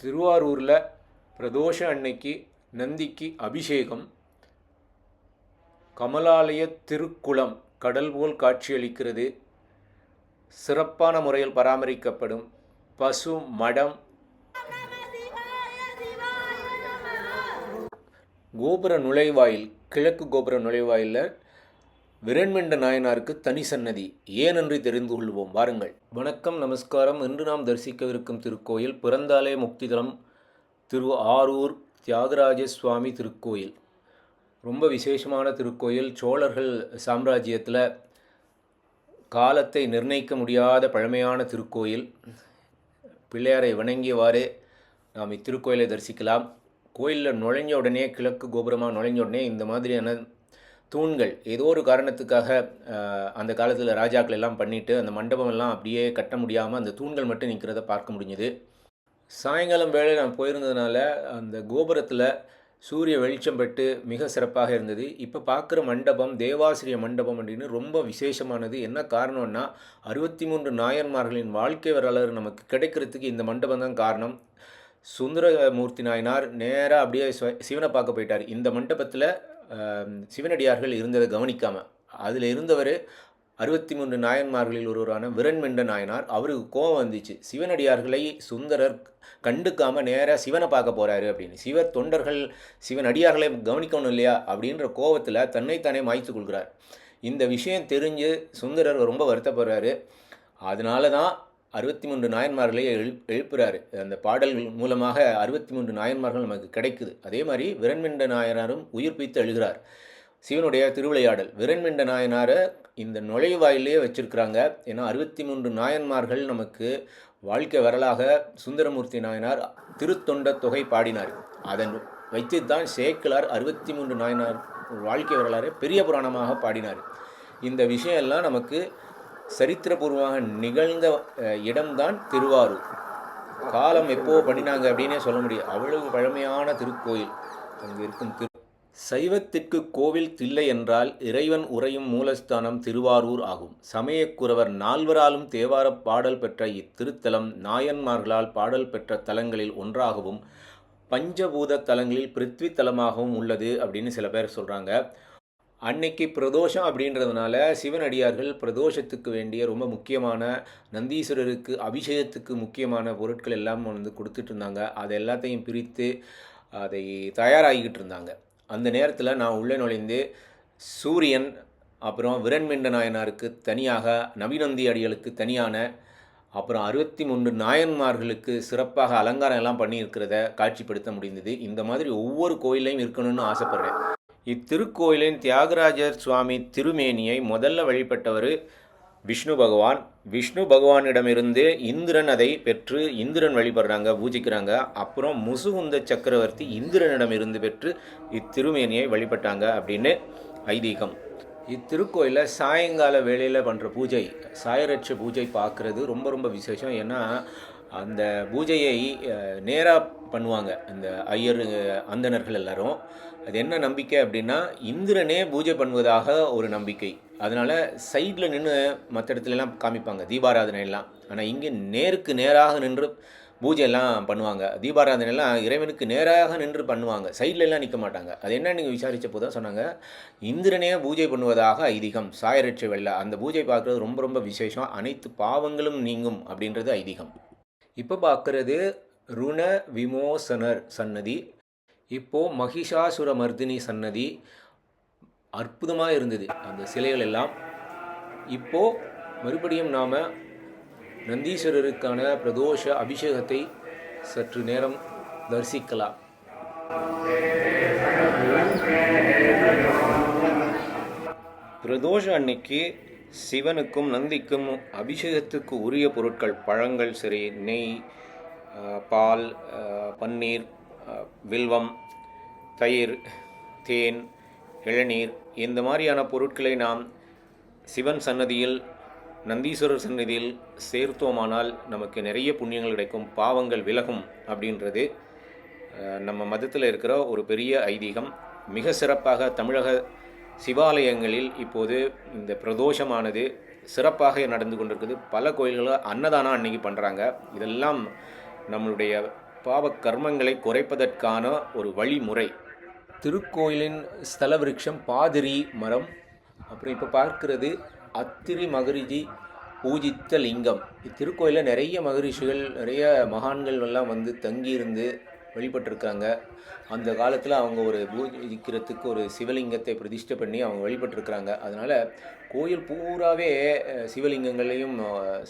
திருவாரூரில் பிரதோஷ அன்னைக்கு நந்திக்கு அபிஷேகம். கமலாலய திருக்குளம் கடல் போல் காட்சியளிக்கிறது. சிறப்பான முறையில் பராமரிக்கப்படும் பசு மடம். கோபுர நுழைவாயில் கிழக்கு கோபுர நுழைவாயிலில் விரண்மெண்ட நாயனாருக்கு தனி சன்னதி. ஏனென்று தெரிந்து கொள்வோம். வாருங்கள். வணக்கம் நமஸ்காரம். இன்று நாம் தரிசிக்கவிருக்கும் திருக்கோயில் பிறந்தாலே முக்திதலம் திரு ஆரூர் தியாகராஜ சுவாமி திருக்கோயில். ரொம்ப விசேஷமான திருக்கோயில். சோழர்கள் சாம்ராஜ்யத்தில் காலத்தை நிர்ணயிக்க முடியாத பழமையான திருக்கோயில். பிள்ளையாரை வணங்கியவாறே நாம் இத்திருக்கோயிலை தரிசிக்கலாம். கோயிலில் நுழைஞ்ச உடனே கிழக்கு கோபுரமாக நுழைஞ்ச உடனே இந்த மாதிரியான தூண்கள். ஏதோ ஒரு காரணத்துக்காக அந்த காலத்தில் ராஜாக்கள் எல்லாம் பண்ணிவிட்டு அந்த மண்டபம் எல்லாம் அப்படியே கட்ட முடியாமல் அந்த தூண்கள் மட்டும் நிற்கிறத பார்க்க முடிஞ்சுது. சாயங்காலம் வேளை நான் போயிருந்ததுனால அந்த கோபுரத்தில் சூரிய வெளிச்சம் பெற்று மிக சிறப்பாக இருந்தது. இப்போ பார்க்குற மண்டபம் தேவாசிரிய மண்டபம் அப்படின்னு ரொம்ப விசேஷமானது. என்ன காரணம்னா அறுபத்தி மூன்று நாயன்மார்களின் வாழ்க்கை வரலாறு நமக்கு கிடைக்கிறதுக்கு இந்த மண்டபம் தான் காரணம். சுந்தரமூர்த்தி நாயனார் நேராக அப்படியே சிவனை பார்க்க போயிட்டார். இந்த மண்டபத்தில் சிவனடியார்கள் இருந்ததை கவனிக்காமல் அதில் இருந்தவர் அறுபத்தி மூன்று நாயன்மார்களில் ஒருவரான விரண்மெண்ட நாயனார். அவருக்கு கோபம் வந்துச்சு. சிவனடியார்களை சுந்தரர் கண்டுக்காமல் நேராக சிவனை பார்க்க போகிறாரு அப்படின்னு. சிவ தொண்டர்கள் சிவன் அடியார்களை கவனிக்கணும் இல்லையா அப்படின்ற கோபத்தில் தன்னைத்தானே மாய்த்து கொள்கிறார். இந்த விஷயம் தெரிஞ்சு சுந்தரர் ரொம்ப வருத்தப்படுறாரு. அதனால தான் அறுபத்தி மூன்று நாயன்மார்களை எழு எழுப்புறாரு. அந்த பாடல்கள் மூலமாக அறுபத்தி மூன்று நாயன்மார்கள் நமக்கு கிடைக்குது. அதே மாதிரி விரண்மிண்ட நாயனாரும் உயிர்ப்பித்து எழுகிறார். சிவனுடைய திருவிளையாடல். விரண்மிண்ட நாயனாரை இந்த நுழைவாயிலேயே வச்சிருக்கிறாங்க. ஏன்னா அறுபத்தி மூன்று நாயன்மார்கள் நமக்கு வாழ்க்கை வரலாக சுந்தரமூர்த்தி நாயனார் திருத்தொண்ட தொகை பாடினார். அதன் வைத்து தான் சேக்கிலார் அறுபத்தி மூன்று நாயனார் வாழ்க்கை வரலாறு பெரிய புராணமாக பாடினார். இந்த விஷயம் எல்லாம் நமக்கு சரித்திரபூர்வமாக நிகழ்ந்த இடம்தான் திருவாரூர். காலம் எப்போ பண்ணினாங்க அப்படின்னே சொல்ல முடியும் அவ்வளவு பழமையான திருக்கோயில் அங்கே இருக்கும் திரு. சைவத்திற்கு கோவில் தில்லை என்றால் இறைவன் உறையும் மூலஸ்தானம் திருவாரூர் ஆகும். சமயக்குறவர் நால்வராலும் தேவார பாடல் பெற்ற இத்திருத்தலம் நாயன்மார்களால் பாடல் பெற்ற தலங்களில் ஒன்றாகவும் பஞ்சபூத தலங்களில் பிருத்வி தலமாகவும் உள்ளது அப்படின்னு சில பேர் சொல்கிறாங்க அன்னைக்கு பிரதோஷம் அப்படின்றதுனால சிவனடியார்கள் பிரதோஷத்துக்கு வேண்டிய ரொம்ப முக்கியமான நந்தீஸ்வரருக்கு அபிஷேகத்துக்கு முக்கியமான பொருட்கள் எல்லாம் வந்து கொடுத்துட்டு இருந்தாங்க. அது எல்லாத்தையும் பிரித்து அதை தயாராகிக்கிட்டு இருந்தாங்க. அந்த நேரத்தில் நான் உள்ளே நுழைந்து சூரியன் அப்புறம் விரண்மிண்ட நாயனாருக்கு தனியாக நவீனந்தி அடிகளுக்கு தனியான அப்புறம் அறுபத்தி மூன்று நாயன்மார்களுக்கு சிறப்பாக அலங்காரம் எல்லாம் பண்ணியிருக்கிறத காட்சிப்படுத்த முடிந்தது. இந்த மாதிரி ஒவ்வொரு கோயிலையும் இருக்கணும்னு ஆசைப்படுறேன். இத்திருக்கோயிலின் தியாகராஜர் சுவாமி திருமேனியை முதல்ல வழிபட்டவர் விஷ்ணு பகவான். விஷ்ணு பகவானிடமிருந்து இந்திரன் அதை பெற்று இந்திரன் வழிபடுறாங்க பூஜிக்கிறாங்க. அப்புறம் முசுகுந்த சக்கரவர்த்தி இந்திரனிடமிருந்து பெற்று இத்திருமேனியை வழிபட்டாங்க அப்படின்னு ஐதீகம். இத்திருக்கோயிலில் சாயங்கால வேளையில் பண்ணுற பூஜை சாயரட்ச பூஜை பார்க்குறது ரொம்ப ரொம்ப விசேஷம். ஏன்னா அந்த பூஜையை நேராக பண்ணுவாங்க. இந்த ஐயர் அந்தணர்கள் எல்லாரும். அது என்ன நம்பிக்கை அப்படின்னா இந்திரனே பூஜை பண்ணுவதாக ஒரு நம்பிக்கை. அதனால் சைடில் நின்று மற்ற இடத்துலலாம் காமிப்பாங்க தீபாராதனை எல்லாம். ஆனால் இங்கே நேருக்கு நேராக நின்று பூஜையெல்லாம் பண்ணுவாங்க. தீபாராதனையெல்லாம் இறைவனுக்கு நேராக நின்று பண்ணுவாங்க. சைட்லெல்லாம் நிற்க மாட்டாங்க. அது என்ன நீங்கள் விசாரித்த போது தான் சொன்னாங்க? இந்திரனே பூஜை பண்ணுவதாக ஐதீகம் சாயரட்ச வெள்ள. அந்த பூஜை பார்க்குறது ரொம்ப ரொம்ப விசேஷம். அனைத்து பாவங்களும் நீங்கும் அப்படின்றது ஐதீகம். இப்போ பார்க்குறது ருண விமோசனர் சன்னதி. இப்போது மகிஷாசுர மர்தினி சன்னதி அற்புதமாக இருந்தது. அந்த சிலைகள் எல்லாம். இப்போது மறுபடியும் நாம் நந்தீஸ்வரருக்கான பிரதோஷ அபிஷேகத்தை சற்று நேரம் தரிசிக்கலாம். பிரதோஷ அன்னைக்கு சிவனுக்கும் நந்திக்கும் அபிஷேகத்துக்கு உரிய பொருட்கள் பழங்கள் சரி நெய் பால் பன்னீர் வில்வம் தயிர் தேன் இளநீர் இந்த மாதிரியான பொருட்களை நாம் சிவன் சன்னதியில் நந்தீஸ்வரர் சன்னதியில் சேர்த்தோமானால் நமக்கு நிறைய புண்ணியங்கள் கிடைக்கும் பாவங்கள் விலகும் அப்படின்றது நம்ம மதத்தில் இருக்கிற ஒரு பெரிய ஐதீகம். மிக சிறப்பாக தமிழக சிவாலயங்களில் இப்போது இந்த பிரதோஷமானது சிறப்பாக நடந்து கொண்டிருக்குது. பல கோயில்களில் அன்னதானம் அன்னைக்கு பண்ணுறாங்க இதெல்லாம் நம்மளுடைய பாவ கர்மங்களை குறைப்பதற்கான ஒரு வழிமுறை. திருக்கோயிலின் ஸ்தல விருட்சம் பாதிரி மரம். அப்புறம் இப்போ பார்க்கிறது அத்திரி மகரிஜி பூஜித்த லிங்கம். இத்திருக்கோயிலில் நிறைய மகரிஷிகள் நிறைய மகான்கள் எல்லாம் வந்து தங்கியிருந்து வழிபட்டிருக்காங்க. அந்த காலத்தில் அவங்க ஒரு பூஜிக்கிறதுக்கு ஒரு சிவலிங்கத்தை பிரதிஷ்டை பண்ணி அவங்க வழிபட்டிருக்கிறாங்க. அதனால் கோயில் பூராவே சிவலிங்கங்களையும்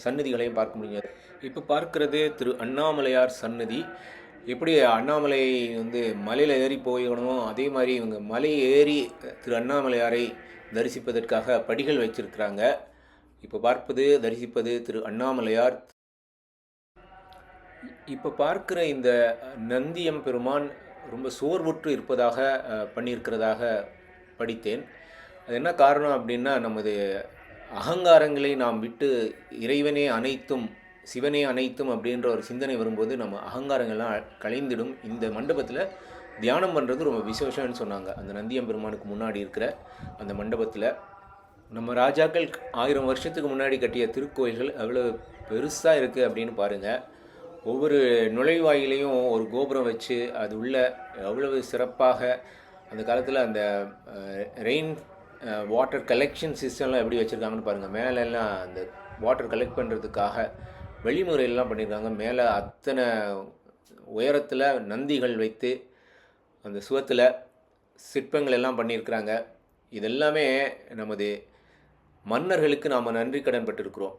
சன்னதிகளையும் பார்க்க முடியாது இப்போ பார்க்கிறது திரு அண்ணாமலையார் சன்னதி எப்படி அண்ணாமலை வந்து மலையில் ஏறி போயிடணும் அதே மாதிரி இவங்க மலை ஏறி திரு அண்ணாமலையாரை தரிசிப்பதற்காக படிகள் வச்சிருக்கிறாங்க இப்போ பார்ப்பது தரிசிப்பது திரு அண்ணாமலையார். இப்போ பார்க்கிற இந்த நந்தியம் பெருமான் ரொம்ப சோர்வுற்று இருப்பதாக பண்ணியிருக்கிறதாக படித்தேன். அது என்ன காரணம் அப்படின்னா நமது அகங்காரங்களை நாம் விட்டு இறைவனே அனைத்தும் சிவனே அனைத்தும் அப்படின்ற ஒரு சிந்தனை வரும்போது நம்ம அகங்காரங்கள்லாம் கலைந்திடும். இந்த மண்டபத்தில் தியானம் பண்ணுறது ரொம்ப விசேஷம்னு சொன்னாங்க. அந்த நந்தியம்பெருமானுக்கு முன்னாடி இருக்கிற அந்த மண்டபத்தில் நம்ம ராஜாக்கள் ஆயிரம் வருஷத்துக்கு முன்னாடி கட்டிய திருக்கோயில்கள் அவ்வளோ பெருசாக இருக்குது அப்படின்னு பாருங்கள் ஒவ்வொரு நுழைவாயிலையும் ஒரு கோபுரம் வச்சு அது உள்ள எவ்வளவு சிறப்பாக அந்த காலத்தில் அந்த ரெயின் வாட்டர் கலெக்ஷன் சிஸ்டம்லாம் எப்படி வச்சுருக்காங்கன்னு பாருங்கள் மேலெல்லாம் அந்த வாட்டர் கலெக்ட் பண்ணுறதுக்காக வழிமுறையெல்லாம் பண்ணியிருக்காங்க. மேலே அத்தனை உயரத்தில் நந்திகள் வைத்து அந்த சுவத்தில் சிற்பங்கள் எல்லாம் பண்ணியிருக்கிறாங்க. இதெல்லாமே நமது மன்னர்களுக்கு நாம் நன்றி கடன் பட்டிருக்கிறோம்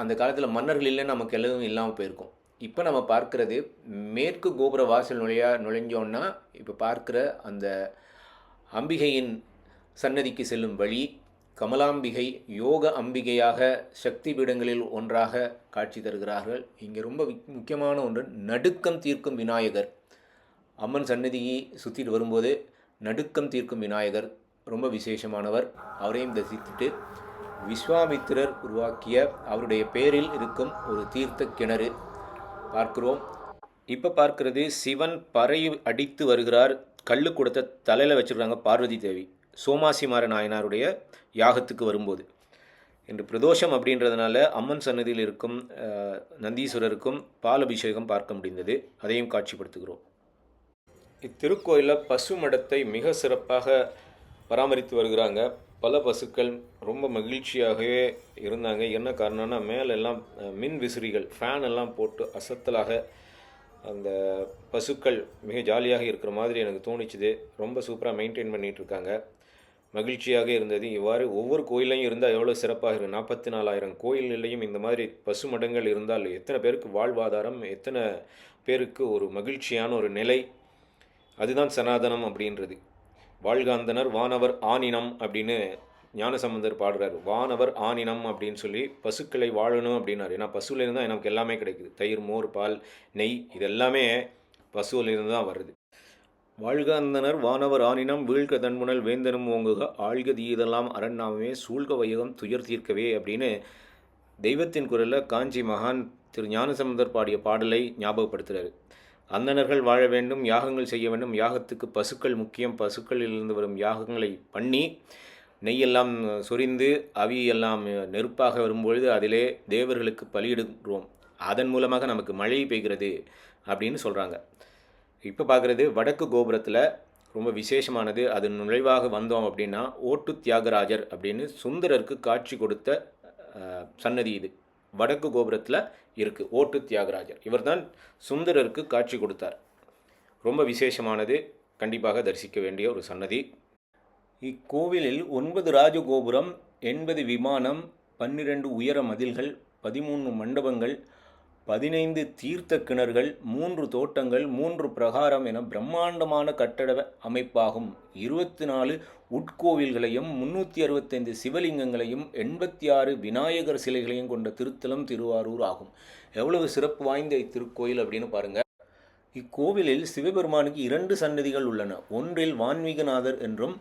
அந்த காலத்தில் மன்னர்கள் இல்லை நமக்கு எதுவும் இல்லாமல் போயிருக்கும். இப்போ நம்ம பார்க்குறது மேற்கு கோபுர வாசல் நுழையா நுழைஞ்சோன்னா இப்போ பார்க்குற அந்த அம்பிகையின் சன்னதிக்கு செல்லும் வழி கமலாம்பிகை யோக அம்பிகையாக சக்தி பீடங்களில் ஒன்றாக காட்சி தருகிறார்கள். இங்கே ரொம்ப முக்கியமான ஒன்று நடுக்கம் தீர்க்கும் விநாயகர். அம்மன் சன்னதியை சுற்றிட்டு வரும்போது நடுக்கம் தீர்க்கும் விநாயகர் ரொம்ப விசேஷமானவர். அவரையும் தரிசித்துட்டு விஸ்வாமித்திரர் உருவாக்கிய அவருடைய பேரில் இருக்கும் ஒரு தீர்த்த கிணறு பார்க்கிறோம். இப்போ பார்க்கிறது சிவன் பறை அடித்து வருகிறார். கல்லு கொடுத்த தலையில் வச்சுருக்காங்க பார்வதி தேவி. சோமாசிமார நாயனாருடைய யாகத்துக்கு வரும்போது. இன்று பிரதோஷம் அப்படின்றதுனால அம்மன் சன்னதியில் இருக்கும் நந்தீஸ்வரருக்கும் பால் அபிஷேகம் பார்க்க முடிந்தது. அதையும் காட்சிப்படுத்துகிறோம். இத்திருக்கோயிலில் பசு மடத்தை மிக சிறப்பாக பராமரித்து வருகிறாங்க. பல பசுக்கள் ரொம்ப மகிழ்ச்சியாகவே இருந்தாங்க. என்ன காரணம்னா மேலெல்லாம் மின் விசிறிகள் ஃபேன் எல்லாம் போட்டு அசத்தலாக அந்த பசுக்கள் மிக ஜாலியாக இருக்கிற மாதிரி எனக்கு தோணிச்சுது. ரொம்ப சூப்பராக மெயின்டைன் பண்ணிகிட்ருக்காங்க இருக்காங்க. மகிழ்ச்சியாக இருந்தது. இவ்வாறு ஒவ்வொரு கோயிலையும் இருந்தால் எவ்வளோ சிறப்பாக இருக்கும். நாற்பத்தி நாலாயிரம் கோயில்லையும் இந்த மாதிரி பசு மடங்கள் இருந்தால் எத்தனை பேருக்கு வாழ்வாதாரம் எத்தனை பேருக்கு ஒரு மகிழ்ச்சியான ஒரு நிலை? அதுதான் சனாதனம் அப்படின்றது. வாழ்காந்தனர் வானவர் ஆனினம் அப்படின்னு ஞானசம்பந்தர் பாடுறார். வானவர் ஆனினம் அப்படின்னு சொல்லி பசுக்களை வாழணும் அப்படின்னாரு. ஏன்னா பசுவிலேருந்து தான் நமக்கு எல்லாமே கிடைக்குது. தயிர் மோர் பால் நெய் இது எல்லாமே தான் வருது. வாழ்க அந்தனர் வானவர் ஆனினம் வீழ்க தன்முனல் வேந்தனும் ஓங்குக ஆழ்க தீதெல்லாம் அரண்நாமமே சூழ்க வையகம் துயர் தீர்க்கவே அப்படின்னு தெய்வத்தின் குரலில் காஞ்சி மகான் திரு ஞானசம்பந்தர் பாடிய பாடலை ஞாபகப்படுத்துகிறார் அந்தணர்கள் வாழ வேண்டும் யாகங்கள் செய்ய வேண்டும் யாகத்துக்கு பசுக்கள் முக்கியம் பசுக்களிலிருந்து வரும் யாகங்களை பண்ணி நெய்யெல்லாம் சொரிந்து அவி எல்லாம் நெருப்பாக வரும்பொழுது அதிலே தேவர்களுக்கு பலியிடுகிறோம். அதன் மூலமாக நமக்கு மழை பெய்கிறது அப்படின்னு சொல்கிறாங்க இப்போ பார்க்குறது வடக்கு கோபுரத்தில் ரொம்ப விசேஷமானது. அது நுழைவாக வந்தோம் அப்படின்னா ஓட்டு தியாகராஜர் அப்படின்னு சுந்தரருக்கு காட்சி கொடுத்த சன்னதி இது. வடக்கு கோபுரத்தில் இருக்குது ஓட்டு தியாகராஜர். இவர்தான் சுந்தரருக்கு காட்சி கொடுத்தார். ரொம்ப விசேஷமானது. கண்டிப்பாக தரிசிக்க வேண்டிய ஒரு சன்னதி. இக்கோவிலில் ஒன்பது ராஜகோபுரம் எண்பது விமானம் பன்னிரண்டு உயர மதில்கள் பதிமூணு மண்டபங்கள் பதினைந்து தீர்த்த கிணறுகள் மூன்று தோட்டங்கள் மூன்று பிரகாரம் என பிரம்மாண்டமான கட்டட அமைப்பாகும். இருபத்தி நாலு உட்கோவில்களையும் முன்னூற்றி அறுபத்தைந்து சிவலிங்கங்களையும் எண்பத்தி ஆறு விநாயகர் சிலைகளையும் கொண்ட திருத்தலம் திருவாரூர் ஆகும். எவ்வளவு சிறப்பு வாய்ந்த இத்திருக்கோயில் அப்படின்னு பாருங்கள் இக்கோவிலில் சிவபெருமானுக்கு இரண்டு சன்னதிகள் உள்ளன. ஒன்றில் வான்மீகநாதர் என்றும்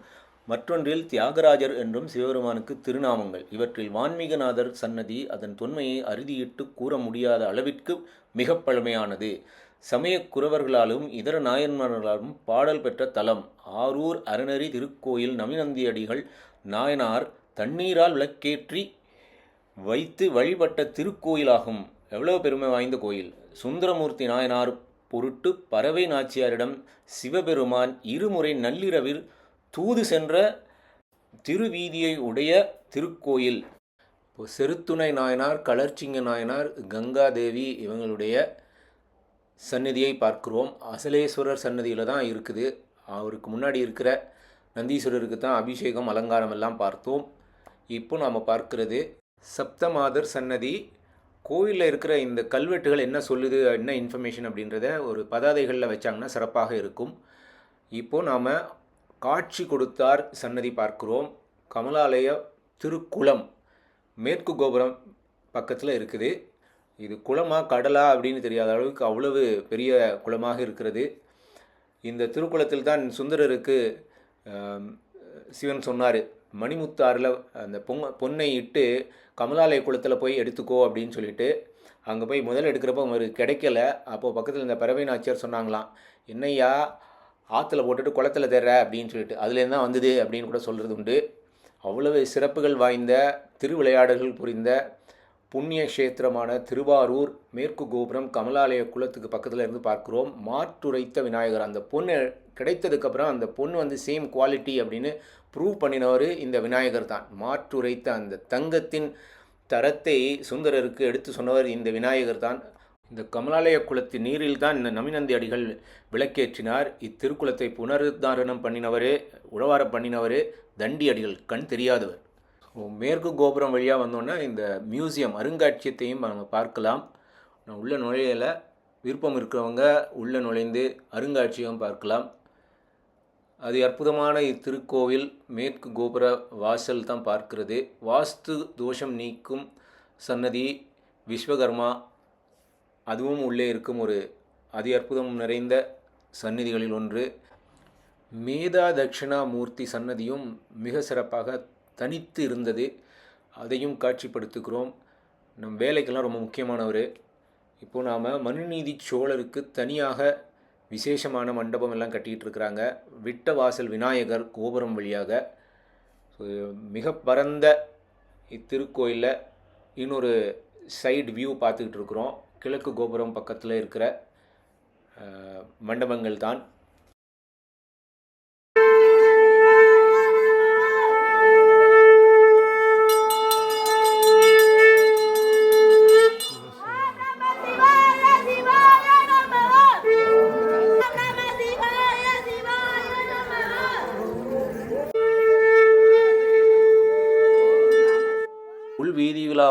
மற்றொன்றில் தியாகராஜர் என்றும் சிவபெருமானுக்கு திருநாமங்கள். இவற்றில் வான்மீகநாதர் சன்னதி அதன் தொன்மையை அறுதியிட்டு கூற முடியாத அளவிற்கு மிக பழமையானது. சமயக் குறவர்களாலும் இதர நாயன்மார்களாலும் பாடல் பெற்ற தலம். ஆரூர் அறநெறி திருக்கோயில் நவிநந்தியடிகள் நாயனார் தண்ணீரால் விளக்கேற்றி வைத்து வழிபட்ட திருக்கோயிலாகும். எவ்வளவு பெருமை வாய்ந்த கோயில். சுந்தரமூர்த்தி நாயனார் பொருட்டு பறவை நாச்சியாரிடம் சிவபெருமான் இருமுறை நள்ளிரவில் தூது சென்ற திருவீதியை உடைய திருக்கோயில். இப்போ செருத்துணை நாயனார் கலர்ச்சிங்க நாயனார் கங்காதேவி இவங்களுடைய சன்னதியை பார்க்கிறோம். அசலேஸ்வரர் சன்னதியில் தான் இருக்குது. அவருக்கு முன்னாடி இருக்கிற நந்தீஸ்வரருக்கு தான் அபிஷேகம் அலங்காரம் எல்லாம் பார்த்தோம். இப்போ நாம் பார்க்கிறது சப்தமாதர் சன்னதி கோயிலில் இருக்கிற இந்த கல்வெட்டுகள் என்ன சொல்லுது என்ன இன்ஃபர்மேஷன் அப்படின்றத ஒரு பதாதைகளில் வச்சாங்கன்னா சிறப்பாக இருக்கும். இப்போது நாம் காட்சி கொடுத்தார் சன்னதி பார்க்கிறோம். கமலாலய திருக்குளம் மேற்கு கோபுரம் பக்கத்தில் இருக்குது. இது குளமா கடலா அப்படின்னு தெரியாத அளவுக்கு அவ்வளவு பெரிய குளமாக இருக்கிறது. இந்த திருக்குளத்தில் தான் சுந்தரருக்கு சிவன் சொன்னார் மணிமுத்தாறில் அந்த பொங்க பொன்னை இட்டு கமலாலய குளத்தில் போய் எடுத்துக்கோ அப்படின்னு சொல்லிட்டு. அங்கே போய் முதல்ல எடுக்கிறப்போ அவருக்கு கிடைக்கல. அப்போது பக்கத்தில் இந்த பறவை நாச்சியார் சொன்னாங்களாம் என்னையா ஆற்றுல போட்டுட்டு குளத்துல தேர்ற அப்படின்னு சொல்லிட்டு அதுலேருந்து தான் வந்தது அப்படின்னு கூட சொல்கிறது உண்டு. அவ்வளவு சிறப்புகள் வாய்ந்த திருவிளையாடல்கள் புரிந்த புண்ணிய கஷேத்திரமான திருவாரூர் மேற்கு கோபுரம் கமலாலய குளத்துக்கு பக்கத்தில் இருந்து பார்க்குறோம். மாற்றுரைத்த விநாயகர். அந்த பொண்ணு கிடைத்ததுக்கப்புறம் அந்த பொண்ணு வந்து சேம் குவாலிட்டி அப்படின்னு ப்ரூவ் பண்ணினவர் இந்த விநாயகர் தான். மாற்றுரைத்த அந்த தங்கத்தின் தரத்தை சுந்தரருக்கு எடுத்து சொன்னவர் இந்த விநாயகர் தான். இந்த கமலாலய குளத்தின் நீரில் தான் இந்த நமினந்தி அடிகள் விளக்கேற்றினார். இத்திருக்குளத்தை புனருத்தாரணம் பண்ணினவரே உழவார பண்ணினவரே தண்டி அடிகள் கண் தெரியாதவர். மேற்கு கோபுரம் வழியாக வந்தோன்னா இந்த மியூசியம் அருங்காட்சியத்தையும் நம்ம பார்க்கலாம். நான் உள்ள நுழையல விருப்பம் இருக்கிறவங்க உள்ளே நுழைந்து அருங்காட்சியகம் பார்க்கலாம். அது அற்புதமான இத்திருக்கோவில் மேற்கு கோபுர வாசல் தான் பார்க்கிறது. வாஸ்து தோஷம் நீக்கும் சன்னதி விஸ்வகர்மா அதுவும் உள்ளே இருக்கும் ஒரு அதி அற்புதம் நிறைந்த சந்நிதிகளில் ஒன்று. மேதா தட்சிணாமூர்த்தி சன்னதியும் மிக சிறப்பாக தனித்து இருந்தது. அதையும் காட்சிப்படுத்துகிறோம். நம் வேலைக்கெல்லாம் ரொம்ப முக்கியமானவர். இப்போது நாம் மனுநீதி சோழருக்கு தனியாக விசேஷமான மண்டபம் எல்லாம் கட்டிகிட்டு இருக்கிறாங்க. விட்ட வாசல் விநாயகர் கோபுரம் வழியாக. மிக பரந்த இத்திருக்கோயிலில் இன்னொரு சைடு வியூ பார்த்துக்கிட்டு இருக்கிறோம். கிழக்கு கோபுரம் பக்கத்தில் இருக்கிற மண்டபங்கள் தான்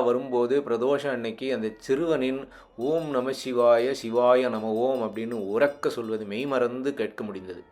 வரும்போது பிரதோஷம் அன்னைக்கு அந்த சிறுவனின் ஓம் நம சிவாய சிவாய நம ஓம் அப்படின்னு உறக்க சொல்வது மெய்மறந்து கேட்க முடிந்தது.